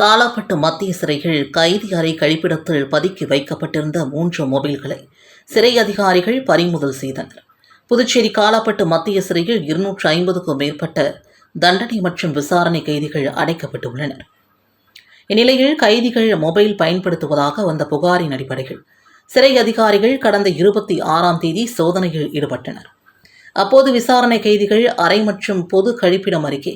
காலாப்பட்டு மத்திய சிறையில் கைதி அறை கழிப்பிடத்தில் பதுக்கி வைக்கப்பட்டிருந்த மூன்று மொபைல்களை சிறை அதிகாரிகள் பறிமுதல் செய்தனர். புதுச்சேரி காலாப்பட்டு மத்திய சிறையில் இருநூற்று ஐம்பதுக்கும் மேற்பட்ட தண்டனை மற்றும் விசாரணை கைதிகள் அடைக்கப்பட்டுள்ளனர். இந்நிலையில் கைதிகள் மொபைல் பயன்படுத்துவதாக வந்த புகாரின் அடிப்படையில் சிறை அதிகாரிகள் கடந்த இருபத்தி ஆறாம் தேதி சோதனையில் ஈடுபட்டனர். அப்போது விசாரணை கைதிகள் அறை மற்றும் பொது கழிப்பிடம் அருகே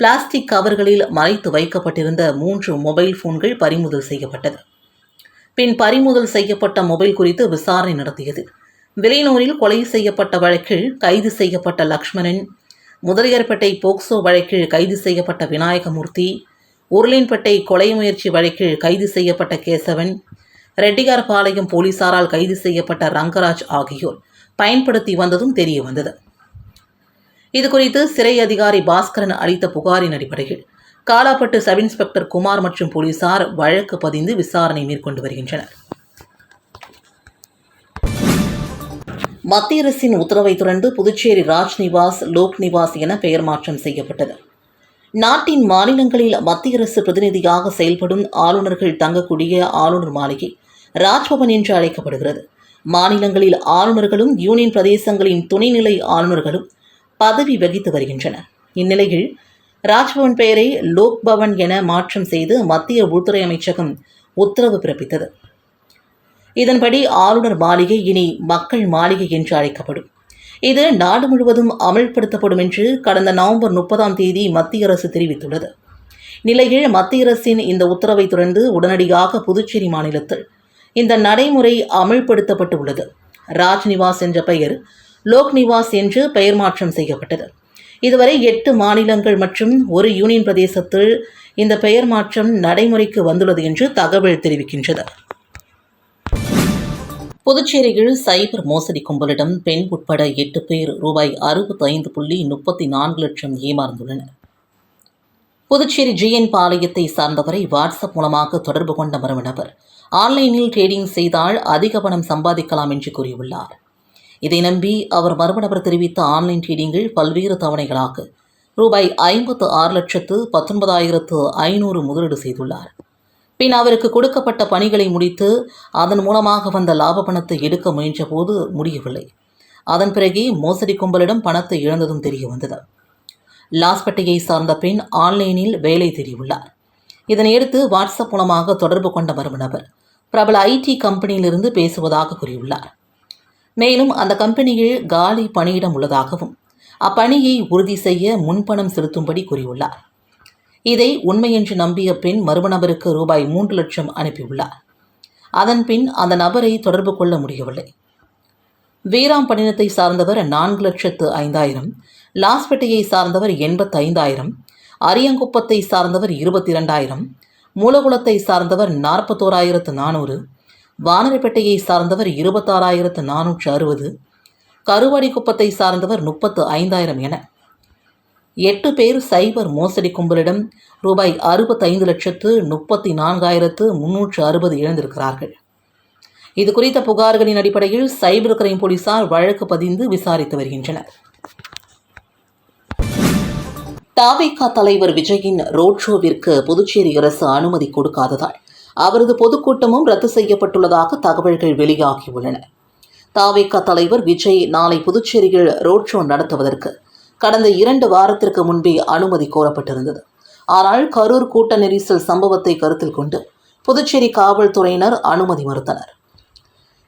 பிளாஸ்டிக் கவர்களில் மறைத்து வைக்கப்பட்டிருந்த மூன்று மொபைல் போன்கள் பறிமுதல் செய்யப்பட்டது. பின் பறிமுதல் செய்யப்பட்ட மொபைல் குறித்து விசாரணை நடத்தியது. விலைனூரில் கொலை செய்யப்பட்ட வழக்கில் கைது செய்யப்பட்ட லக்ஷ்மணன் முதலியார்பேட்டை போக்சோ வழக்கில் கைது செய்யப்பட்ட விநாயகமூர்த்தி உருளின்பேட்டை கொலை முயற்சி வழக்கில் கைது செய்யப்பட்ட கேசவன் ரெட்டியார்பாளையம் போலீசாரால் கைது செய்யப்பட்ட ரங்கராஜ் ஆகியோர் பயன்படுத்தி வந்ததும் தெரிய வந்தது. இது குறித்து சிறை அதிகாரி பாஸ்கரன் அளித்த புகாரின் அடிப்படையில் காலாப்பட்டு சப் இன்ஸ்பெக்டர் குமார் மற்றும் போலீசார் வழக்கு பதிந்து விசாரணை மேற்கொண்டு வருகின்றனர். மத்திய அரசின் உத்தரவை தொடர்ந்து புதுச்சேரி ராஜ்நிவாஸ் லோக்நிவாஸ் லோக் நிவாஸ் என பெயர் மாற்றம் செய்யப்பட்டது. நாட்டின் மாநிலங்களில் மத்திய அரசு பிரதிநிதியாக செயல்படும் ஆளுநர்கள் தங்கக்கூடிய ஆளுநர் மாளிகை ராஜ்பவன் என்று அழைக்கப்படுகிறது. மாநிலங்களில் ஆளுநர்களும் யூனியன் பிரதேசங்களின் துணைநிலை ஆளுநர்களும் பதவி வகித்து வருகின்றனர் இந்நிலையில் ராஜ்பவன் பெயரை லோக் பவன் என மாற்றம் செய்து மத்திய உள்துறை அமைச்சகம் உத்தரவு பிறப்பித்தது. இதன்படி ஆளுநர் மாளிகை இனி மக்கள் மாளிகை என்று அழைக்கப்படும். இது நாடு முழுவதும் அமல்படுத்தப்படும் என்று கடந்த நவம்பர் முப்பதாம் தேதி மத்திய அரசு தெரிவித்துள்ளது. நிலையில் மத்திய அரசின் இந்த உத்தரவை தொடர்ந்து உடனடியாக புதுச்சேரி மாநிலத்தில் இந்த நடைமுறை அமல்படுத்தப்பட்டு உள்ளது ராஜ்நிவாஸ் என்ற பெயர் லோக் நிவாஸ் என்று பெயர் மாற்றம் செய்யப்பட்டது. இதுவரை எட்டு மாநிலங்கள் மற்றும் ஒரு யூனியன் பிரதேசத்தில் இந்த பெயர் மாற்றம் நடைமுறைக்கு வந்துள்ளது என்று தகவல் தெரிவிக்கின்றது. புதுச்சேரியில் சைபர் மோசடி கும்பலிடம் பெண் உட்பட எட்டு பேர் ரூபாய் அறுபத்தைந்து புள்ளி முப்பத்தி நான்கு லட்சம் ஏமாந்துள்ளனர். புதுச்சேரி ஜிஎன் பாளையத்தை சார்ந்தவரை வாட்ஸ்அப் மூலமாக தொடர்பு கொண்ட மர்ம நபர் ஆன்லைனில் ட்ரேடிங் செய்தால் அதிக பணம் சம்பாதிக்கலாம் என்று கூறியுள்ளார். இதை நம்பி அவர் மர்ம நபர் தெரிவித்த ஆன்லைன் ட்ரேடிங்கில் பல்வேறு தவணைகளாக ரூபாய் ஐம்பத்து ஆறு லட்சத்து பத்தொன்பதாயிரத்து ஐநூறு முதலீடு செய்துள்ளார். பின் அவருக்கு கொடுக்கப்பட்ட பணிகளை முடித்து அதன் மூலமாக வந்த லாப பணத்தை எடுக்க முயன்றபோது முடியவில்லை. அதன் பிறகே மோசடி கும்பலிடம் பணத்தை இழந்ததும் தெரிய வந்தது. லாஸ்பேட்டையை சார்ந்த பெண் ஆன்லைனில் வேலை தேடியுள்ளார். இதனையடுத்து வாட்ஸ்அப் மூலமாக தொடர்பு கொண்ட மர்ம நபர் பிரபல ஐடி கம்பெனியிலிருந்து பேசுவதாக கூறியுள்ளார். மேலும் அந்த கம்பெனியில் காலி பணியிடம் உள்ளதாகவும் அப்பணியை உறுதி செய்ய முன்பணம் செலுத்தும்படி கூறியுள்ளார். இதை உண்மையென்று நம்பிய பெண் மர்ம நபருக்கு ரூபாய் மூன்று லட்சம் அனுப்பியுள்ளார். அதன் பின் அந்த நபரை தொடர்பு கொள்ள முடியவில்லை. வீராம்பட்டினத்தை சார்ந்தவர் நான்கு லட்சத்து ஐந்தாயிரம் லாஸ்பேட்டையை சார்ந்தவர் எண்பத்தைந்தாயிரம் அரியங்குப்பத்தை சார்ந்தவர் இருபத்தி இரண்டாயிரம் மூலகுளத்தை சார்ந்தவர் நாற்பத்தோராயிரத்து நானூறு வானரப்பேட்டையை சார்ந்தவர் இருபத்தாறாயிரத்து நானூற்று அறுபது கருவாடிக்குப்பத்தை சார்ந்தவர் முப்பத்து ஐந்தாயிரம் என. எட்டு பேர் சைபர் மோசடி கும்பலிடம் ரூபாய் அறுபத்தைந்து லட்சத்து முப்பத்தி நான்காயிரத்து முன்னூற்று அறுபது இழந்திருக்கிறார்கள். இது குறித்த புகார்களின் அடிப்படையில் சைபர் கிரைம் போலீசார் வழக்கு பதிந்து விசாரித்து வருகின்றனர். தாவேகா தலைவர் விஜயின் ரோட் ஷோவிற்கு புதுச்சேரி அரசு அனுமதி கொடுக்காததால் அவரது பொதுக்கூட்டமும் ரத்து செய்யப்பட்டுள்ளதாக தகவல்கள் வெளியாகியுள்ளன. தாவேக்கா தலைவர் விஜய் நாளை புதுச்சேரியில் ரோட் ஷோ நடத்துவதற்கு கடந்த இரண்டு வாரத்திற்கு முன்பே அனுமதி கோரப்பட்டிருந்தது. ஆனால் கரூர் கூட்ட நெரிசல் சம்பவத்தை கருத்தில் கொண்டு புதுச்சேரி காவல்துறையினர் அனுமதி மறுத்தனர்.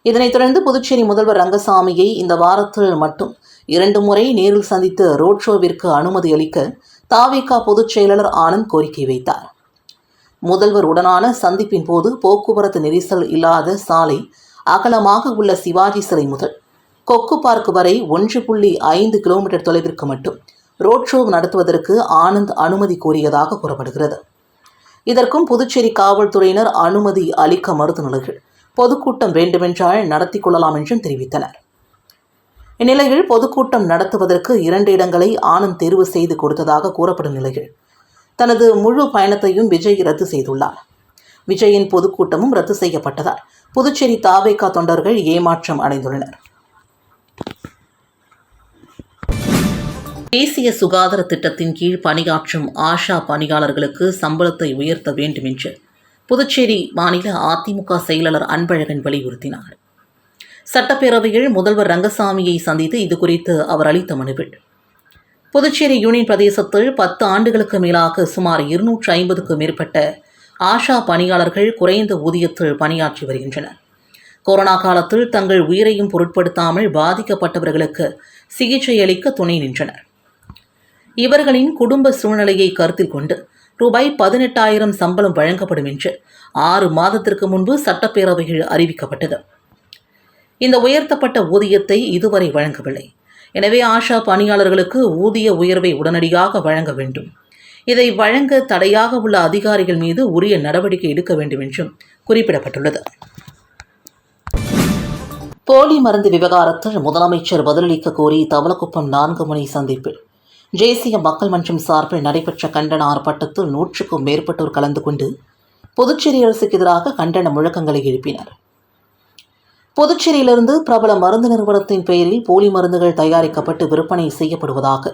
இதனைத் தொடர்ந்து புதுச்சேரி முதல்வர் ரங்கசாமியை இந்த வாரத்தில் மட்டும் இரண்டு முறை நேரில் சந்தித்து ரோட் ஷோவிற்கு அனுமதி அளிக்க தாவேகா பொதுச் செயலாளர் ஆனந்த் கோரிக்கை வைத்தார். முதல்வர் உடனான சந்திப்பின் போது போக்குவரத்து நெரிசல் இல்லாத சாலை அகலமாக உள்ள சிவாஜி சிலை முதல் கொக்கு பார்க் வரை ஒன்று புள்ளி ஐந்து கிலோமீட்டர் தொலைவிற்கு மட்டும் ரோட் ஷோ நடத்துவதற்கு ஆனந்த் அனுமதி கோரியதாக கூறப்படுகிறது. இதற்கும் புதுச்சேரி காவல்துறையினர் அனுமதி அளிக்க மறுத்த நிலையில் பொதுக்கூட்டம் வேண்டுமென்றால் நடத்தி கொள்ளலாம் என்றும் தெரிவித்தனர். இந்நிலையில் பொதுக்கூட்டம் நடத்துவதற்கு இரண்டு இடங்களை ஆனந்த் தேர்வு செய்து கொடுத்ததாக கூறப்படும் நிலையில் தனது முழு பயணத்தையும் விஜய் ரத்து செய்துள்ளார். விஜயின் பொதுக்கூட்டமும் ரத்து செய்யப்பட்டதால் புதுச்சேரி தாவேகா தொண்டர்கள் ஏமாற்றம் அடைந்துள்ளனர். தேசிய சுகாதார திட்டத்தின் கீழ் பணியாற்றும் ஆஷா பணியாளர்களுக்கு சம்பளத்தை உயர்த்த வேண்டும் என்று புதுச்சேரி மாநில அதிமுக செயலாளர் அன்பழகன் வலியுறுத்தினார். சட்டப்பேரவையில் முதல்வர் ரங்கசாமியை சந்தித்து இதுகுறித்து அவர் அளித்த மனுவில் புதுச்சேரி யூனியன் பிரதேசத்தில் பத்து ஆண்டுகளுக்கு மேலாக சுமார் இருநூற்று ஐம்பதுக்கும் மேற்பட்ட ஆஷா பணியாளர்கள் குறைந்த ஊதியத்தில் பணியாற்றி வருகின்றனர். கொரோனா காலத்தில் தங்கள் உயிரையும் பொருட்படுத்தாமல் பாதிக்கப்பட்டவர்களுக்கு சிகிச்சை அளிக்க துணை நின்றனர். இவர்களின் குடும்ப சூழ்நிலையை கருத்தில் கொண்டு ரூபாய் பதினெட்டாயிரம் சம்பளம் வழங்கப்படும் என்று ஆறு மாதத்திற்கு முன்பு சட்டப்பேரவையில் அறிவிக்கப்பட்டது. இந்த உயர்த்தப்பட்ட ஊதியத்தை இதுவரை வழங்கவில்லை. எனவே ஆஷா பணியாளர்களுக்கு ஊதிய உயர்வை உடனடியாக வழங்க வேண்டும். இதை வழங்க தடையாக உள்ள அதிகாரிகள் மீது உரிய நடவடிக்கை எடுக்க வேண்டும் என்றும் குறிப்பிடப்பட்டுள்ளது. போலி மருந்து விவகாரத்தில் முதலமைச்சர் பதிலளிக்க கோரி தவளக்குப்பம் நான்கு மணி சந்திப்பில். தேசிய மக்கள் மன்றம் சார்பில் நடைபெற்ற கண்டன ஆர்ப்பாட்டத்தில் நூற்றுக்கும் மேற்பட்டோர் கலந்து கொண்டு புதுச்சேரி அரசுக்கு எதிராக கண்டன முழக்கங்களை எழுப்பினர். புதுச்சேரியிலிருந்து பிரபல மருந்து நிறுவனத்தின் பெயரில் போலி மருந்துகள் தயாரிக்கப்பட்டு விற்பனை செய்யப்படுவதாக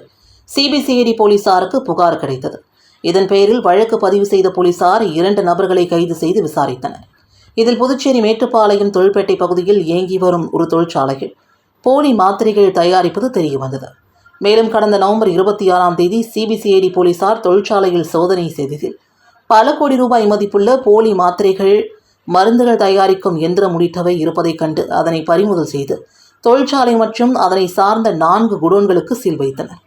சிபிசிஐடி போலீசாருக்கு புகார் கிடைத்தது. இதன் பெயரில் வழக்கு பதிவு செய்த போலீசார் இரண்டு நபர்களை கைது செய்து விசாரித்தனர். இதில் புதுச்சேரி மேட்டுப்பாளையம் தொழிற்பேட்டை பகுதியில் இயங்கி வரும் ஒரு தொழிற்சாலையில் போலி மாத்திரைகள் தயாரிப்பது தெரியவந்தது. மேலும் கடந்த நவம்பர் இருபத்தி ஆறாம் தேதி சிபிசிஐடி போலீசார் தொழிற்சாலையில் சோதனை செய்ததில் பல கோடி ரூபாய் மதிப்புள்ள போலி மாத்திரைகள் மருந்துகள் தயாரிக்கும் எந்திரம் உள்ளிட்டவை இருப்பதைக் கண்டு அதனை பறிமுதல் செய்து தொழிற்சாலை மற்றும் அதனை சார்ந்த நான்கு குடோன்களுக்கு சீல் வைத்தனர்.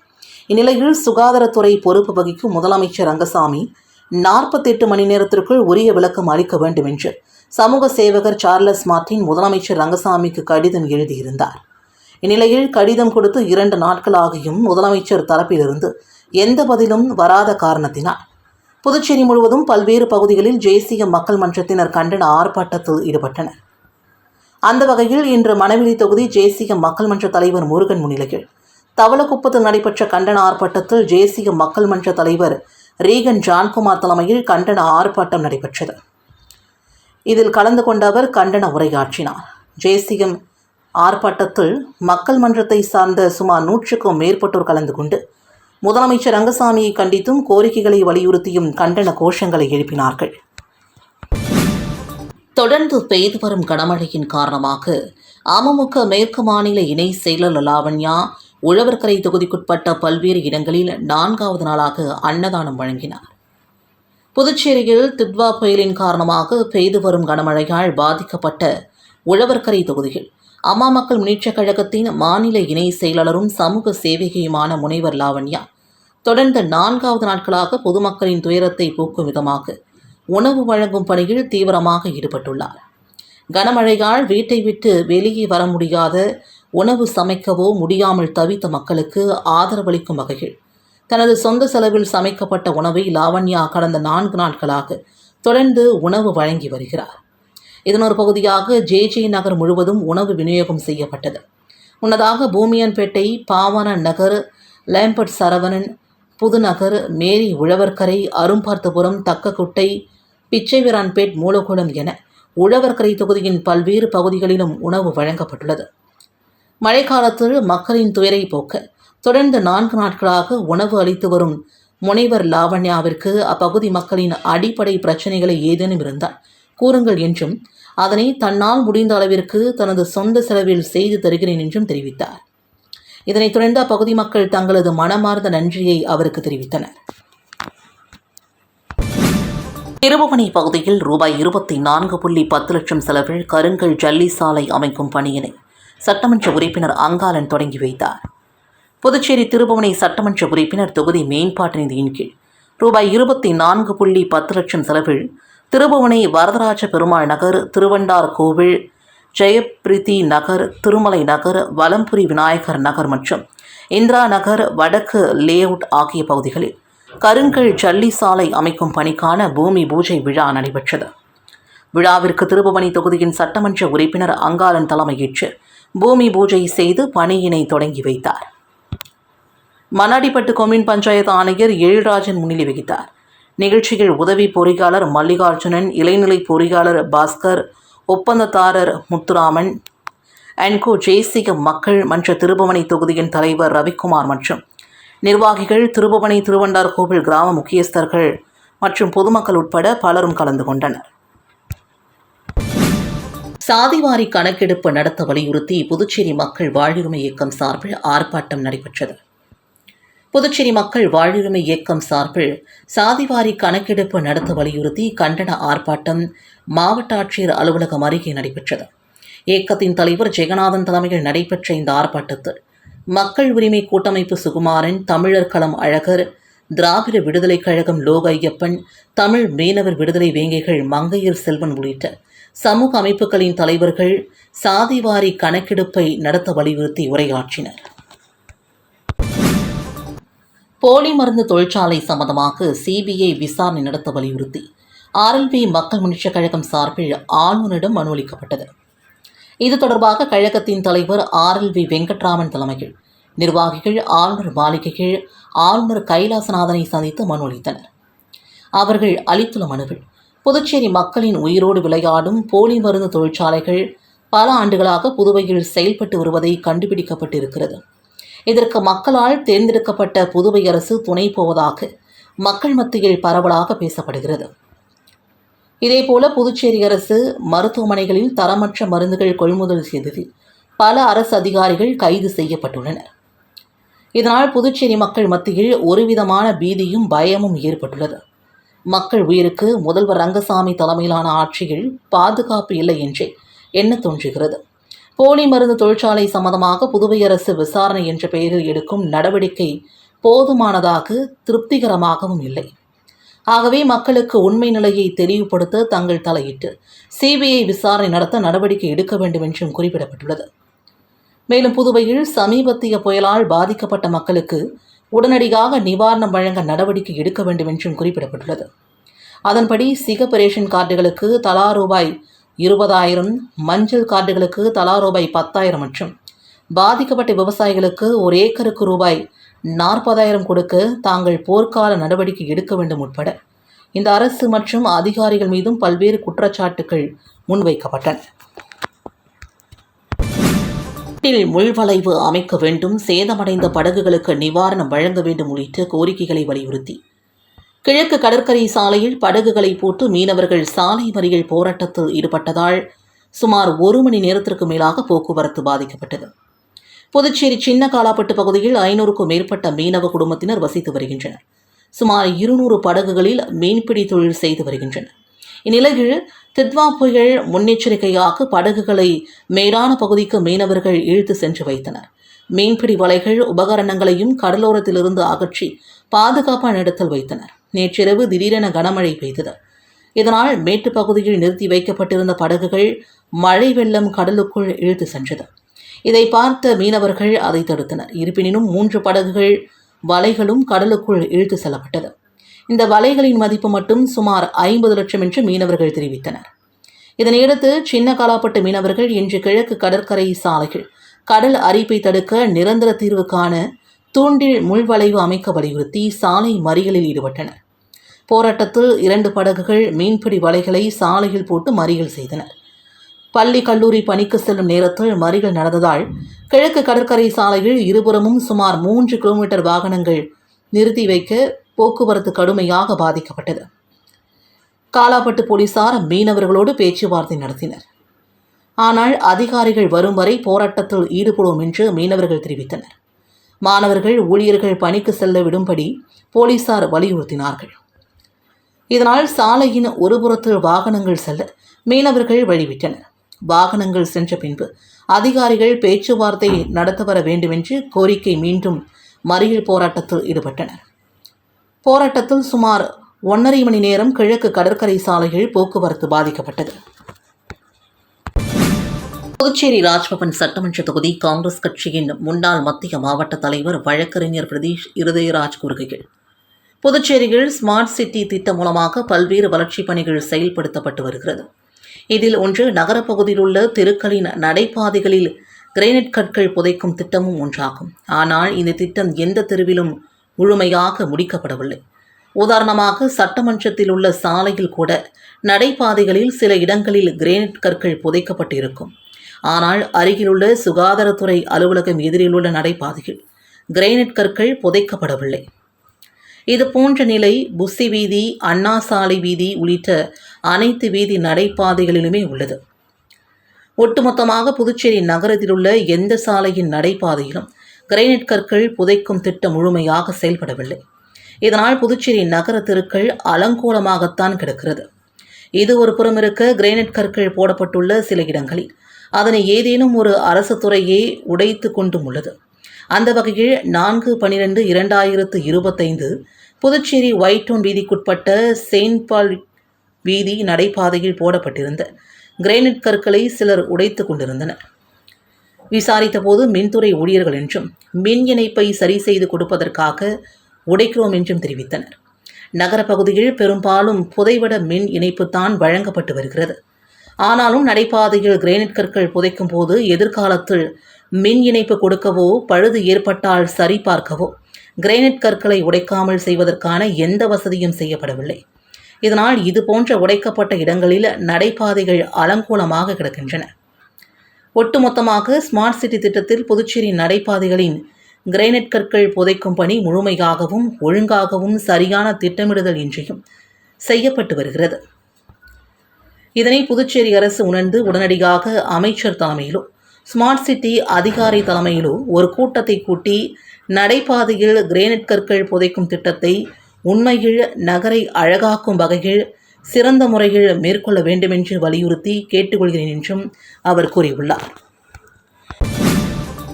இந்நிலையில் சுகாதாரத்துறை பொறுப்பு வகிக்கும் முதலமைச்சர் ரங்கசாமி நாற்பத்தெட்டு மணி நேரத்திற்குள் உரிய விளக்கம் அளிக்க வேண்டும் என்று சமூக சேவகர் சார்லஸ் மார்டின் முதலமைச்சர் ரங்கசாமிக்கு கடிதம் எழுதியிருந்தார். இந்நிலையில் கடிதம் கொடுத்து இரண்டு நாட்களாகியும் முதலமைச்சர் தரப்பிலிருந்து எந்த பதிலும் வராத காரணத்தினால் புதுச்சேரி முழுவதும் பல்வேறு பகுதிகளில் தேசிய மக்கள் மன்றத்தினர் கண்டன ஆர்ப்பாட்டத்தில் ஈடுபட்டனர். அந்த வகையில் இன்று மணவெளி தொகுதி தேசிய மக்கள் மன்ற தலைவர் முருகன் முன்னிலையில் தவளக்குப்பத்தில் நடைபெற்ற கண்டன ஆர்ப்பாட்டத்தில் தேசிய மக்கள் மன்ற தலைவர் ரீகன் ஜான்குமார் தலைமையில் கண்டன ஆர்ப்பாட்டம் நடைபெற்றது. இதில் கலந்து கொண்ட அவர் கண்டன உரையாற்றினார். தேசியம் ஆர்ப்பாட்டத்தில் மக்கள் மன்றத்தை சார்ந்த சுமார் நூற்றுக்கும் மேற்பட்டோர் கலந்து கொண்டு முதலமைச்சர் ரங்கசாமியை கண்டித்தும் கோரிக்கைகளை வலியுறுத்தியும் கண்டன கோஷங்களை எழுப்பினார்கள். தொடர்ந்து பெய்து வரும் கனமழையின் காரணமாக அமமுக மேற்கு மாநில இணை செயலர் லாவண்யா உழவர்கரை தொகுதிக்குட்பட்ட பல்வேறு இடங்களில் நான்காவது நாளாக அன்னதானம் வழங்கினார். புதுச்சேரியில் தித்வா புயலின் காரணமாக பெய்து வரும் கனமழையால் பாதிக்கப்பட்ட உழவர்கரை தொகுதியில் அம்மா மக்கள் முன்னேற்றக் கழகத்தின் மாநில இணை செயலாளரும் சமூக சேவகியுமான முனைவர் லாவண்யா. தொடர்ந்து நான்காவது நாட்களாக பொதுமக்களின் துயரத்தை போக்கும் விதமாக உணவு வழங்கும் பணியில் தீவிரமாக ஈடுபட்டுள்ளார். கனமழையால் வீட்டை விட்டு வெளியே வர முடியாத உணவு சமைக்கவோ முடியாமல் தவித்த மக்களுக்கு ஆதரவளிக்கும் வகையில் தனது சொந்த செலவில் சமைக்கப்பட்ட உணவை லாவண்யா கடந்த நான்கு நாட்களாக தொடர்ந்து உணவு வழங்கி வருகிறார். இதன் ஒரு பகுதியாக ஜே ஜே நகர் முழுவதும் உணவு விநியோகம் செய்யப்பட்டது. முன்னதாக பூமியன்பேட்டை பாவன நகர் லேம்பட் சரவணன் புதுநகர் மேரி உழவர்கரை அரும்பார்த்தபுரம் தக்கக்குட்டை பிச்சைவிரான்பேட் மூலகுளம் என உழவர்கரை தொகுதியின் பல்வேறு பகுதிகளிலும் உணவு வழங்கப்பட்டுள்ளது. மழைக்காலத்தில் மக்களின் துயரை போக்க தொடர்ந்து நான்கு நாட்களாக உணவு அளித்து வரும் முனைவர் லாவண்யாவிற்கு அப்பகுதி மக்களின் அடிப்படை பிரச்சனைகளை ஏதேனும் இருந்தால் கூறுங்கள் என்றும் அதனை தன்னால் முடிந்த அளவிற்கு தனது சொந்த செலவில் செய்து தருகிறேன் என்றும் தெரிவித்தார். இதனைத் தொடர்ந்து அப்பகுதி மக்கள் தங்களது மனமார்ந்த நன்றியை அவருக்கு தெரிவித்தனர். திருபுவனை பகுதியில் ரூபாய் இருபத்தி நான்கு புள்ளி பத்து லட்சம் செலவில் கருங்கல் ஜல்லி சாலை அமைக்கும் பணியினை சட்டமன்ற உறுப்பினர் அங்காளன் தொடங்கி வைத்தார். புதுச்சேரி திருபுவனை சட்டமன்ற உறுப்பினர் தொகுதி மேம்பாட்டு நிதியின் கீழ் ரூபாய் இருபத்தி நான்கு புள்ளி பத்து லட்சம் செலவில் திருபுவனை வரதராஜ பெருமாள் நகர் திருவண்டார் கோவில் ஜெயபிரிதி நகர் திருமலை நகர் வலம்புரி விநாயகர் நகர் மற்றும் இந்திரா நகர் வடக்கு லேஅவுட் ஆகிய பகுதிகளில் கருங்கல் ஜல்லி சாலை அமைக்கும் பணிக்கான பூமி பூஜை விழா நடைபெற்றது. விழாவிற்கு திருபுவனி தொகுதியின் சட்டமன்ற உறுப்பினர் அங்காளன் தலைமையேற்று பூமி பூஜை செய்து பணியினை தொடங்கி வைத்தார். மண்ணாடிப்பட்டு கொம்யூன் பஞ்சாயத்து ஆணையர் எழில்ராஜன் முன்னிலை வகித்தார். நிகழ்ச்சியில் உதவி பொறியாளர் மல்லிகார்ஜுனன் இளைநிலை பொறியாளர் பாஸ்கர் ஒப்பந்ததாரர் முத்துராமன் அன்கோ ஜேசிக மக்கள் மன்ற திருபவனை தொகுதியின் தலைவர் ரவிக்குமார் மற்றும் நிர்வாகிகள் திருபவனை திருவண்டார் கோவில் கிராம முக்கியஸ்தர்கள் மற்றும் பொதுமக்கள் உட்பட பலரும் கலந்து கொண்டனர். சாதிவாரி கணக்கெடுப்பு நடத்த வலியுறுத்தி புதுச்சேரி மக்கள் வாழ்வுரிமை இயக்கம் சார்பில் ஆர்ப்பாட்டம் நடைபெற்றது. புதுச்சேரி மக்கள் வாழ்வுரிமை இயக்கம் சார்பில் சாதிவாரி கணக்கெடுப்பு நடத்த வலியுறுத்தி கண்டன ஆர்ப்பாட்டம் மாவட்ட ஆட்சியர் அலுவலகம் அருகே நடைபெற்றது. இயக்கத்தின் தலைவர் ஜெகநாதன் தலைமையில் நடைபெற்ற இந்த ஆர்ப்பாட்டத்தில் மக்கள் உரிமை கூட்டமைப்பு சுகுமாரன் தமிழர் களம் அழகர் திராவிட விடுதலைக் கழகம் லோக ஐயப்பன் தமிழ் மீனவர் விடுதலை வேங்கைகள் மங்கையர் செல்வன் உள்ளிட்ட சமூக அமைப்புகளின் தலைவர்கள் சாதிவாரி கணக்கெடுப்பை நடத்த வலியுறுத்தி உரையாற்றினர். போலி மருந்து தொழிற்சாலை சம்பந்தமாக சிபிஐ விசாரணை நடத்த வலியுறுத்தி. ஆர்எல்பி மக்கள் முன்னேற்ற கழகம் சார்பில் ஆளுநரிடம் மனு அளிக்கப்பட்டது. இது தொடர்பாக கழகத்தின் தலைவர் ஆர்எல்வி வெங்கட்ராமன் தலைமையில் நிர்வாகிகள் ஆளுநர் மாளிகைகள் ஆளுநர் கைலாசநாதனை சந்தித்து மனு அளித்தனர். அவர்கள் அளித்துள்ள மனுவில் புதுச்சேரி மக்களின் உயிரோடு விளையாடும் போலி மருந்து தொழிற்சாலைகள் பல ஆண்டுகளாக புதுவையில் செயல்பட்டு வருவதை கண்டுபிடிக்கப்பட்டிருக்கிறது. இதற்கு மக்களால் தேர்ந்தெடுக்கப்பட்ட புதுவை அரசு துணை போவதாக மக்கள் மத்தியில் பரவலாக பேசப்படுகிறது. இதேபோல புதுச்சேரி அரசு மருத்துவமனைகளில் தரமற்ற மருந்துகள் கொள்முதல் செய்ததில் பல அரசு அதிகாரிகள் கைது செய்யப்பட்டுள்ளனர். இதனால் புதுச்சேரி மக்கள் மத்தியில் ஒருவிதமான பீதியும் பயமும் ஏற்பட்டுள்ளது. மக்கள் உயிருக்கு முதல்வர் ரங்கசாமி தலைமையிலான ஆட்சியில் பாதுகாப்பு இல்லை என்றே எண்ண தோன்றுகிறது. போலி மருந்து தொழிற்சாலை சம்பந்தமாக புதுவை அரசு விசாரணை என்ற பெயரில் எடுக்கும் நடவடிக்கை போதுமானதாக திருப்திகரமாகவும் இல்லை. ஆகவே மக்களுக்கு உண்மை நிலையை தெளிவுபடுத்த தங்கள் தலையிட்டு சிபிஐ விசாரணை நடத்த நடவடிக்கை எடுக்க வேண்டும் என்றும் குறிப்பிடப்பட்டுள்ளது. மேலும் புதுவையில் சமீபத்திய புயலால் பாதிக்கப்பட்ட மக்களுக்கு உடனடியாக நிவாரணம் வழங்க நடவடிக்கை எடுக்க வேண்டும் என்றும் குறிப்பிடப்பட்டுள்ளது. அதன்படி சிகப்பு ரேஷன் கார்டுகளுக்கு தலா ரூபாய் இருபதாயிரம் மஞ்சள் கார்டுகளுக்கு தலா ரூபாய் பத்தாயிரம் மற்றும் பாதிக்கப்பட்ட விவசாயிகளுக்கு ஒரு ஏக்கருக்கு ரூபாய் நாற்பதாயிரம் கொடுக்க தாங்கள் போர்க்கால நடவடிக்கை எடுக்க வேண்டும் உட்பட இந்த அரசு மற்றும் அதிகாரிகள் மீதும் பல்வேறு குற்றச்சாட்டுகள் முன்வைக்கப்பட்டன. நாட்டில் முள்வளைவு அமைக்க வேண்டும் சேதமடைந்த படகுகளுக்கு நிவாரணம் வழங்க வேண்டும் உள்ளிட்ட கோரிக்கைகளை வலியுறுத்தி கிழக்கு கடற்கரை சாலையில் படகுகளை போட்டு மீனவர்கள் சாலை மறியல் போராட்டத்தில் ஈடுபட்டதால் சுமார் ஒரு மணி நேரத்திற்கு மேலாக போக்குவரத்து பாதிக்கப்பட்டது. புதுச்சேரி சின்ன காலாப்பட்டு பகுதியில் ஐநூறுக்கும் மேற்பட்ட மீனவ குடும்பத்தினர் வசித்து வருகின்றனர். சுமார் இருநூறு படகுகளில் மீன்பிடி தொழில் செய்து வருகின்றனர். இந்நிலையில் தித்வா புயல் முன்னெச்சரிக்கையாக படகுகளை மேலான பகுதிக்கு மீனவர்கள் இழுத்து சென்று வைத்தனர். மீன்பிடி வலைகள் உபகரணங்களையும் கடலோரத்திலிருந்து அகற்றி பாதுகாப்பான இடத்தில் வைத்தனர். நேற்றிரவு திடீரென கனமழை பெய்தது. இதனால் மேட்டுப் பகுதியில் நிறுத்தி வைக்கப்பட்டிருந்த படகுகள் மழை வெள்ளம் கடலுக்குள் இழுத்து சென்றது. இதை பார்த்த மீனவர்கள் அதை தடுத்தனர். இருப்பினும் மூன்று படகுகள் வலைகளும் கடலுக்குள் இழுத்து செல்லப்பட்டது. இந்த வலைகளின் மதிப்பு மட்டும் சுமார் ஐம்பது லட்சம் என்று மீனவர்கள் தெரிவித்தனர். இதனையடுத்து சின்ன காலாப்பட்டு மீனவர்கள் இன்று கிழக்கு கடற்கரை சாலைகள் கடல் அரிப்பை தடுக்க நிரந்தர தீர்வு காண தூண்டில் முள்வளைவு அமைக்க வலியுறுத்தி சாலை மறியலில் ஈடுபட்டனர். போராட்டத்தில் இரண்டு படகுகள் மீன்பிடி வலைகளை சாலையில் போட்டு மறியல் செய்தனர் பள்ளி கல்லூரி பணிக்கு செல்லும் நேரத்தில் மறியல் நடந்ததால் கிழக்கு கடற்கரை சாலையில் இருபுறமும் சுமார் மூன்று கிலோமீட்டர் வாகனங்கள் நிறுத்தி வைக்க போக்குவரத்து கடுமையாக பாதிக்கப்பட்டது. காலாப்பட்டு போலீசார் மீனவர்களோடு பேச்சுவார்த்தை நடத்தினர். ஆனால் அதிகாரிகள் வரும் வரை போராட்டத்தில் ஈடுபடுவோம் என்று மீனவர்கள் தெரிவித்தனர். மாணவர்கள் ஊழியர்கள் பணிக்கு செல்ல விடும்படி போலீசார் வலியுறுத்தினார்கள். இதனால் சாலையின் ஒரு புறத்தில் வாகனங்கள் செல்ல மீனவர்கள் வழிவிட்டனர். வாகனங்கள் சென்ற பின்பு அதிகாரிகள் பேச்சுவார்த்தை நடத்த வர வேண்டுமென்று கோரிக்கை மீண்டும் மறியல் போராட்டத்தில் ஈடுபட்டனர். போராட்டத்தில் சுமார் ஒன்றரை மணி நேரம் கிழக்கு கடற்கரை சாலைகள் போக்குவரத்து பாதிக்கப்பட்டது. புதுச்சேரி ராஜ்பவன் சட்டமன்ற தொகுதி காங்கிரஸ் கட்சியின் முன்னாள் மத்திய மாவட்ட தலைவர் வழக்கறிஞர் பிரதீஷ் இருதயராஜ் கூறுகையில் புதுச்சேரியில் ஸ்மார்ட் சிட்டி திட்டம் மூலமாக பல்வேறு வளர்ச்சிப் பணிகள் செயல்படுத்தப்பட்டு வருகிறது. இதில் ஒன்று நகரப்பகுதியில் உள்ள தெருக்களின் நடைபாதைகளில் கிரைனைட் கற்கள் புதைக்கும் திட்டமும் ஒன்றாகும். ஆனால் இந்த திட்டம் எந்த தெருவிலும் முழுமையாக முடிக்கப்படவில்லை. உதாரணமாக சட்டமன்றத்தில் உள்ள சாலையில் கூட நடைபாதைகளில் சில இடங்களில் கிரேனைட் கற்கள் புதைக்கப்பட்டு இருக்கும் ஆனால் அருகிலுள்ள சுகாதாரத்துறை அலுவலகம் எதிரில் உள்ள நடைபாதையில் கிரைனட் கற்கள் புதைக்கப்படவில்லை. இது போன்ற நிலை புஸ்தி வீதி அண்ணா சாலை வீதி உள்ளிட்ட அனைத்து வீதி நடைபாதைகளிலுமே உள்ளது. ஒட்டுமொத்தமாக புதுச்சேரி நகரத்தில் உள்ள எந்த சாலையின் நடைபாதையிலும் கிரைனட் கற்கள் புதைக்கும் திட்டம் முழுமையாக செயல்படவில்லை. இதனால் புதுச்சேரி நகர தெருக்கள் அலங்கோலமாகத்தான் கிடக்கிறது. இது ஒரு புறம் இருக்க கிரைனட் கற்கள் போடப்பட்டுள்ள சில இடங்களில். அதனை ஏதேனும் ஒரு அரசு துறையே உடைத்து கொண்டும் உள்ளது. அந்த வகையில் நான்கு பனிரெண்டு இரண்டாயிரத்து இருபத்தைந்து புதுச்சேரி ஒயிட்டோன் வீதிக்குட்பட்ட செயின்ட் பால் வீதி நடைபாதையில் போடப்பட்டிருந்த கிரேனைட் கற்களை சிலர் உடைத்து கொண்டிருந்தனர். விசாரித்த போது மின்துறை ஊழியர்கள் என்றும் மின் இணைப்பை சரி செய்து கொடுப்பதற்காக உடைக்கிறோம் என்றும் தெரிவித்தனர். நகர பகுதியில் பெரும்பாலும் புதைவட மின் இணைப்பு தான் வழங்கப்பட்டு வருகிறது. ஆனாலும் நடைபாதையில் கிரேனைட் கற்கள் புதைக்கும் போது எதிர்காலத்தில் மின் இணைப்பு கொடுக்கவோ பழுது ஏற்பட்டால் சரிபார்க்கவோ கிரைனட் கற்களை உடைக்காமல் செய்வதற்கான எந்த வசதியும் செய்யப்படவில்லை. இதனால் இது போன்ற உடைக்கப்பட்ட இடங்களில் நடைபாதைகள் அலங்கோலமாக கிடக்கின்றன. ஒட்டுமொத்தமாக ஸ்மார்ட் சிட்டி திட்டத்தில் புதுச்சேரி நடைபாதைகளின் கிரைனட் கற்கள் புதைக்கும் பணி முழுமையாகவும் ஒழுங்காகவும் சரியான திட்டமிடுதல் இன்றியும் செய்யப்பட்டு வருகிறது. இதனை புதுச்சேரி அரசு உணர்ந்து உடனடியாக அமைச்சர் தலைமையிலும் ஸ்மார்ட் சிட்டி அதிகாரி தலைமையிலோ ஒரு கூட்டத்தை கூட்டி நடைபாதையில் கிரேனைட் கற்கள் புதைக்கும் திட்டத்தை உண்மையில் நகரை அழகாக்கும் வகையில் சிறந்த முறையில் மேற்கொள்ள வேண்டுமென்று வலியுறுத்தி கேட்டுக்கொள்கிறேன் என்றும் அவர் கூறியுள்ளார்.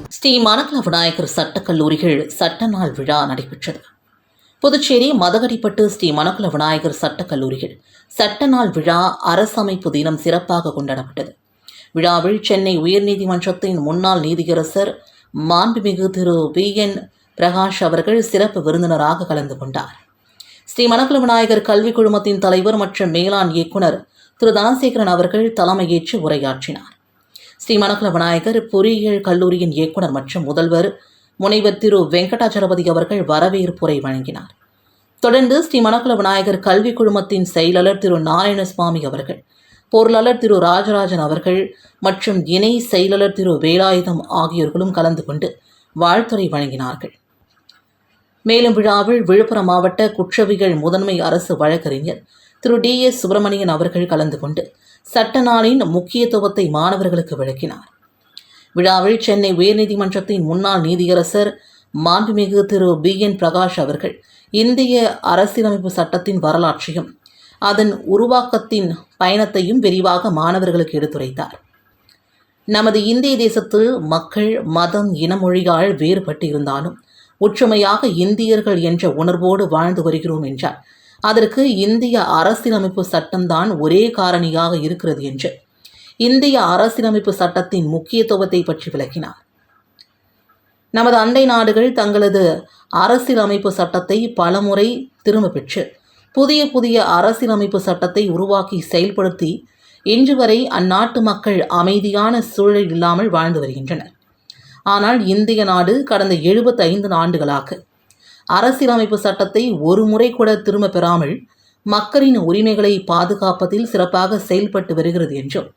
ஸ்ரீ மணக்கல விநாயகர் சட்டக்கல்லூரிகள் சட்ட நாள் விழா நடைபெற்றது. புதுச்சேரி மதகடிப்பட்டு ஸ்ரீ மணக்குல விநாயகர் சட்டக்கல்லூரியில் சட்ட நாள் விழா அரசமைப்பு தினம் சிறப்பாக கொண்டாடப்பட்டது. விழாவில் சென்னை உயர்நீதிமன்றத்தின் முன்னாள் நீதியரசர் மாண்புமிகு திரு பி. என். பிரகாஷ் அவர்கள் சிறப்பு விருந்தினராக கலந்து கொண்டார். ஸ்ரீ மணக்குல விநாயகர் கல்விக் குழுமத்தின் தலைவர் மற்றும் மேலாண் இயக்குனர் திரு. தனசேகரன் அவர்கள் தலைமையேற்று உரையாற்றினார். ஸ்ரீ மணக்குல விநாயகர் பொறியியல் கல்லூரியின் இயக்குனர் மற்றும் முதல்வர் முனைவர் திரு. வெங்கடாச்சலபதி அவர்கள் வரவேற்புரை வழங்கினார். தொடர்ந்து ஸ்ரீ மணக்குல விநாயகர் கல்விக் குழுமத்தின் செயலாளர் திரு. நாராயணசுவாமி அவர்கள் பொருளாளர் திரு ராஜராஜன் அவர்கள் மற்றும் இணை செயலாளர் திரு வேலாயுதம் ஆகியோர்களும் கலந்து கொண்டு வாழ்த்துறை வழங்கினார்கள். மேலும் விழாவில் விழுப்புரம் மாவட்ட குற்றவியல் முதன்மை அரசு வழக்கறிஞர் திரு டி எஸ் சுப்பிரமணியன் அவர்கள் கலந்து கொண்டு சட்ட நாளின் முக்கியத்துவத்தை மாணவர்களுக்கு விளக்கினார். விழாவில் சென்னை உயர்நீதிமன்றத்தின் முன்னாள் நீதியரசர் மாண்புமிகு திரு பி என் பிரகாஷ் அவர்கள் இந்திய அரசியலமைப்பு சட்டத்தின் வரலாற்றையும் அதன் உருவாக்கத்தின் பயணத்தையும் விரிவாக மாணவர்களுக்கு எடுத்துரைத்தார். நமது இந்திய தேசத்தில் மக்கள் மதம் இனமொழியால் வேறுபட்டு இருந்தாலும் ஒற்றுமையாக இந்தியர்கள் என்ற உணர்வோடு வாழ்ந்து வருகிறோம் என்றார் அதற்கு இந்திய அரசியலமைப்பு சட்டம்தான் ஒரே காரணியாக இருக்கிறது என்று இந்திய அரசியலமைப்பு சட்டத்தின் முக்கியத்துவத்தை பற்றி விளக்கினார். நமது அண்டை நாடுகள் தங்களது அரசியலமைப்பு சட்டத்தை பலமுறை திரும்ப பெற்று புதிய புதிய அரசியலமைப்பு சட்டத்தை உருவாக்கி செயல்படுத்தி இன்று வரை அந்நாட்டு மக்கள் அமைதியான சூழல் இல்லாமல் வாழ்ந்து வருகின்றனர். ஆனால் இந்திய நாடு கடந்த எழுபத்தைந்து ஆண்டுகளாக அரசியலமைப்பு சட்டத்தை ஒரு முறை கூட திரும்ப பெறாமல் மக்களின் உரிமைகளை பாதுகாப்பதில் சிறப்பாக செயல்பட்டு வருகிறது என்றும்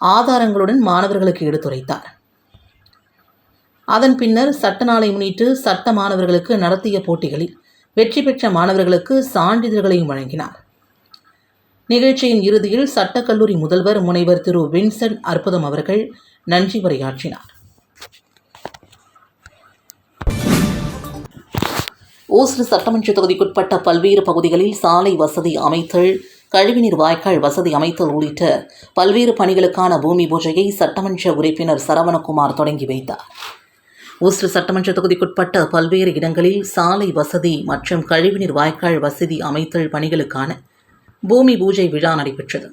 ஆதாரங்களுடன் மாணவர்களுக்கு எடுத்துரைத்தார். அதன் பின்னர் சட்ட நாளை முன்னிட்டு சட்ட மாணவர்களுக்கு நடத்திய போட்டிகளில் வெற்றி பெற்ற மாணவர்களுக்கு சான்றிதழ்களையும் வழங்கினார். நிகழ்ச்சியின் இறுதியில் சட்டக்கல்லூரி முதல்வர் முனைவர் திரு வின்சென்ட் அற்புதம் அவர்கள் நன்றி உரையாற்றினார். ஓசூர் சட்டமன்ற தொகுதிக்குட்பட்ட பல்வேறு பகுதிகளில் சாலை வசதி அமைத்தல் கழிவுநீர் வாய்க்கால் வசதி அமைத்தல் உள்ளிட்ட பல்வேறு பணிகளுக்கான பூமி பூஜையை சட்டமன்ற உறுப்பினர் சரவணகுமார் தொடங்கி வைத்தார். ஊஸ்ட் சட்டமன்ற தொகுதிக்குட்பட்ட பல்வேறு இடங்களில் சாலை வசதி மற்றும் கழிவுநீர் வாய்க்கால் வசதி அமைத்தல் பணிகளுக்கான பூமி பூஜை விழா நடைபெற்றது.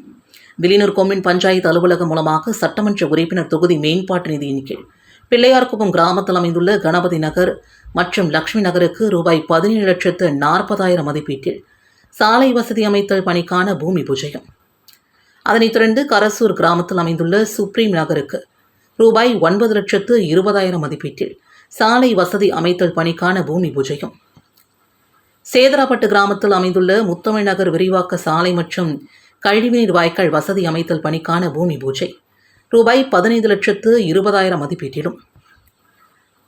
வில்லியனூர் கொம்மின் பஞ்சாயத்து அலுவலகம் மூலமாக சட்டமன்ற உறுப்பினர் தொகுதி மேம்பாட்டு நிதியின் கீழ் பிள்ளையார்குப்பம் கிராமத்தில் அமைந்துள்ள கணபதி நகர் மற்றும் லட்சுமி நகருக்கு ரூபாய் பதினேழு லட்சத்து நாற்பதாயிரம் மதிப்பீட்டில் சாலை வசதி அமைத்தல் பணிக்கான பூமி பூஜையும். அதனைத் தொடர்ந்து கரசூர் கிராமத்தில் அமைந்துள்ள சுப்ரீம் நகருக்கு ரூபாய் ஒன்பது லட்சத்து இருபதாயிரம் மதிப்பீட்டில் சாலை வசதி அமைத்தல் பணிக்கான பூமி பூஜையும். சேதராப்பட்டு கிராமத்தில் அமைந்துள்ள முத்தமிழ் நகர் விரிவாக்க சாலை மற்றும் கழிவுநீர் வாய்க்கால் வசதி அமைத்தல் பணிக்கான பூமி பூஜை ரூபாய் பதினைந்து லட்சத்து இருபதாயிரம் மதிப்பீட்டிலும்.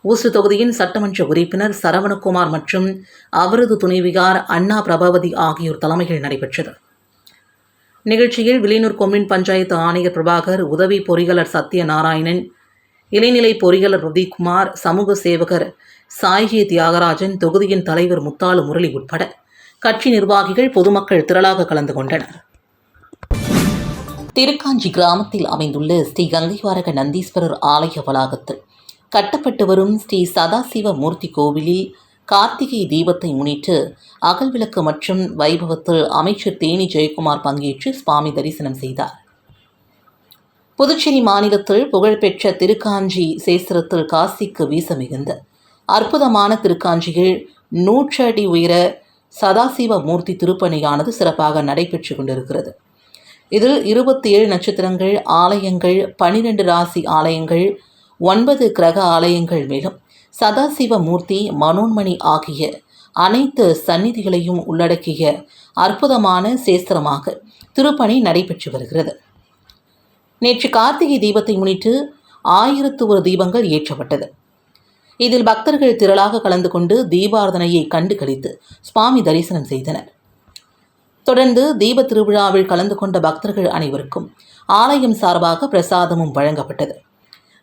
ஊசு தொகுதியின் சட்டமன்ற உறுப்பினர் சரவணகுமார் மற்றும் அவரது துணைவியார் அண்ணா பிரபாவதி ஆகியோர் தலைமையில் நடைபெற்றது. நிகழ்ச்சியில் விலையூர் கொம்யூன் பஞ்சாயத்து ஆணையர் பிரபாகர் உதவி பொறியாளர் சத்யநாராயணன் இளைநிலை பொறியாளர் ரவிக்குமார் சமூக சேவகர் சாய்கி தியாகராஜன் தொகுதியின் தலைவர் முத்தாலு முரளி உட்பட கட்சி நிர்வாகிகள் பொதுமக்கள் திரளாக கலந்து கொண்டனர். திருக்காஞ்சி கிராமத்தில் அமைந்துள்ள ஸ்ரீ கங்கைவாரக நந்தீஸ்வரர் ஆலய வளாகத்தில் கட்டப்பட்டு வரும் ஸ்ரீ சதாசிவ மூர்த்தி கோவிலில் கார்த்திகை தீபத்தை முன்னிட்டு அகல் விளக்கு மற்றும் வைபவத்தில் அமைச்சர் தேனி ஜெயக்குமார் பங்கேற்று சுவாமி தரிசனம் செய்தார். புதுச்சேரி மாநிலத்தில் புகழ்பெற்ற திருக்காஞ்சி சேஸ்திரத்தில் காசிக்கு வீச மிகுந்த அற்புதமான திருக்காஞ்சியில் நூற்றடி உயர சதாசிவ மூர்த்தி திருப்பணியானது சிறப்பாக நடைபெற்று கொண்டிருக்கிறது. இதில் இருபத்தி ஏழு நட்சத்திரங்கள் ஆலயங்கள் பனிரெண்டு ராசி ஆலயங்கள் ஒன்பது கிரக ஆலயங்கள் மேலும் சதாசிவ மூர்த்தி மனோன்மணி ஆகிய அனைத்து சந்நிதிகளையும் உள்ளடக்கிய அற்புதமான சேஸ்திரமாக திருப்பணி நடைபெற்று வருகிறது. நேற்று கார்த்திகை தீபத்தை முன்னிட்டு ஆயிரத்து ஒரு தீபங்கள் ஏற்றப்பட்டது. இதில் பக்தர்கள் திரளாக கலந்து கொண்டு தீபாரதனையை கண்டு கழித்து சுவாமி தரிசனம் செய்தனர். தொடர்ந்து தீப திருவிழாவில் கலந்து கொண்ட பக்தர்கள் அனைவருக்கும் ஆலயம் சார்பாக பிரசாதமும் வழங்கப்பட்டது.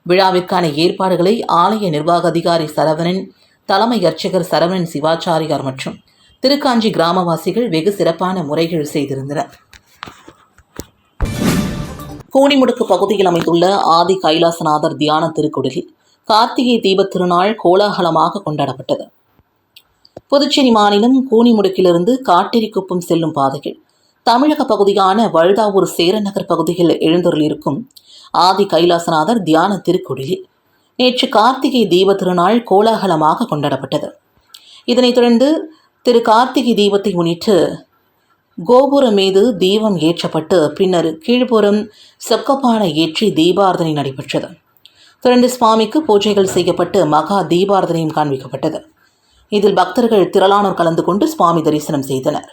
விழாவிற்கான ஏற்பாடுகளை ஆலய நிர்வாக அதிகாரி சரவணன் தலைமை அர்ச்சகர் சரவணன் சிவாச்சாரியார் மற்றும் திருக்காஞ்சி கிராமவாசிகள் வெகு சிறப்பான முறைகள் செய்திருந்தனர். கூனிமுடுக்கு பகுதியில் அமைந்துள்ள ஆதி கைலாசநாதர் தியான திருக்குடலில் கார்த்திகை தீபத் திருநாள் கோலாகலமாக கொண்டாடப்பட்டது. புதுச்சேரி மாநிலம் கூனிமுடுக்கிலிருந்து காட்டேரிக்குப்பம் செல்லும் பாதையில் தமிழக பகுதியான வழுதாவூர் சேரநகர் பகுதியில் எழுந்தருளிருக்கும் ஆதி கைலாசநாதர் தியான திருக்குடிலில் நேற்று கார்த்திகை தீப திருநாள் கோலாகலமாக கொண்டாடப்பட்டது. இதனைத் தொடர்ந்து திரு கார்த்திகை தீபத்தை முன்னிட்டு கோபுரம் மீது தீபம் ஏற்றப்பட்டு பின்னர் கீழ்ப்புறம் செக்கப்பானை ஏற்றி தீபார்த்தனை நடைபெற்றது. தொடர்ந்து சுவாமிக்கு பூஜைகள் செய்யப்பட்டு மகா தீபார்த்தனையும் காண்பிக்கப்பட்டது. இதில் பக்தர்கள் திரளானோர் கலந்து கொண்டு சுவாமி தரிசனம் செய்தனர்.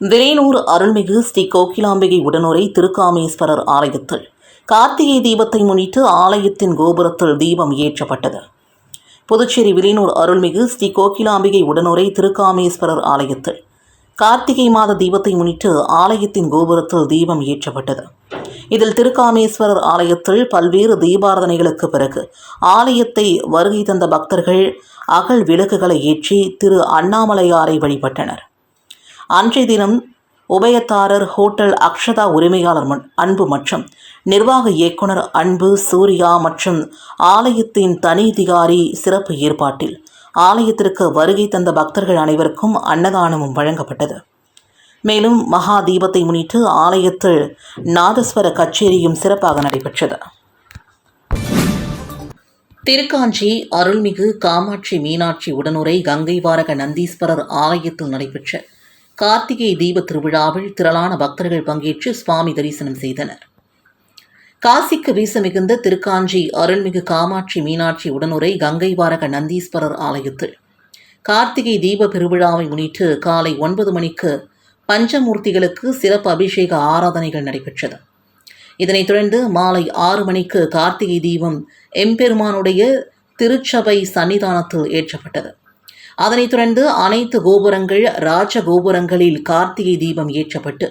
விரைனூர் அருள்மிகு ஸ்ரீ கோகிலாம்பிகை உடனுரை திருக்காமேஸ்வரர் ஆலயத்தில் கார்த்திகை தீபத்தை முன்னிட்டு ஆலயத்தின் கோபுரத்தில் தீபம் ஏற்றப்பட்டது. புதுச்சேரி விலையூர் அருள்மிகு ஸ்ரீ கோகிலாம்பிகை உடனுரை திருக்காமேஸ்வரர் ஆலயத்தில் கார்த்திகை மாத தீபத்தை முன்னிட்டு ஆலயத்தின் கோபுரத்தில் தீபம் ஏற்றப்பட்டது. இதில் திருக்காமேஸ்வரர் ஆலயத்தில் பல்வேறு தீபாரதனைகளுக்கு பிறகு ஆலயத்தை வருகை தந்த பக்தர்கள் அகல் விளக்குகளை ஏற்றி திரு அண்ணாமலையாரை வழிபட்டனர். அன்றைய தினம் உபயத்தாரர் ஹோட்டல் அக்ஷதா உரிமையாளர் மன்- அன்பு மற்றும் நிர்வாக இயக்குனர் அன்பு சூர்யா மற்றும் ஆலயத்தின் தனி அதிகாரி சிறப்பு ஏற்பாட்டில் ஆலயத்திற்கு வருகை தந்த பக்தர்கள் அனைவருக்கும் அன்னதானமும் வழங்கப்பட்டது. மேலும் மகா தீபத்தை முன்னிட்டு ஆலயத்தில் நாதஸ்வர கச்சேரியும் சிறப்பாக நடைபெற்றது. திருக்காஞ்சி அருள்மிகு காமாட்சி மீனாட்சி உடனுரை கங்கை வாரக நந்தீஸ்வரர் ஆலயத்தில் நடைபெற்ற கார்த்திகை தீப திருவிழாவில் திரளான பக்தர்கள் பங்கேற்று சுவாமி தரிசனம் செய்தனர். காசிக்கு வீச மிகுந்த திருக்காஞ்சி அருள்மிகு காமாட்சி மீனாட்சி உடனுரை கங்கை வாரக நந்தீஸ்வரர் ஆலயத்தில் கார்த்திகை தீப பெருவிழாவை முன்னிட்டு காலை ஒன்பது மணிக்கு பஞ்சமூர்த்திகளுக்கு சிறப்பு அபிஷேக ஆராதனைகள் நடைபெற்றது. இதனைத் தொடர்ந்து மாலை ஆறு மணிக்கு கார்த்திகை தீபம் எம்பெருமானுடைய திருச்சபை சன்னிதானத்தில் ஏற்றப்பட்டது. அதனைத் தொடர்ந்து அனைத்து கோபுரங்கள் ராஜ கோபுரங்களில் கார்த்திகை தீபம் ஏற்றப்பட்டு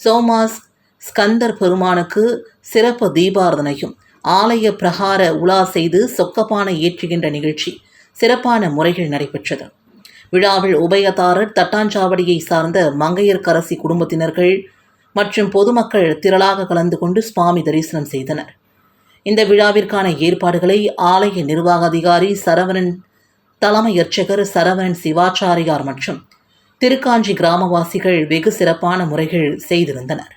சோமாஸ் ஸ்கந்தர் பெருமானுக்கு சிறப்பு தீபாரதனையும் ஆலய பிரகார உலா செய்து சொக்கப்பானை ஏற்றுகின்ற நிகழ்ச்சி சிறப்பான முறைகள் நடைபெற்றது. விழாவில் உபயதாரர் தட்டாஞ்சாவடியை சார்ந்த மங்கையர்க்கரசி குடும்பத்தினர்கள் மற்றும் பொதுமக்கள் திரளாக கலந்து கொண்டு சுவாமி தரிசனம் செய்தனர். இந்த விழாவிற்கான ஏற்பாடுகளை ஆலய நிர்வாக அதிகாரி சரவணன் தலைமை அர்ச்சகர் சரவணன் சிவாச்சாரியார் மற்றும் திருக்காஞ்சி கிராமவாசிகள் வெகு சிறப்பான முறைகள் செய்திருந்தனர்.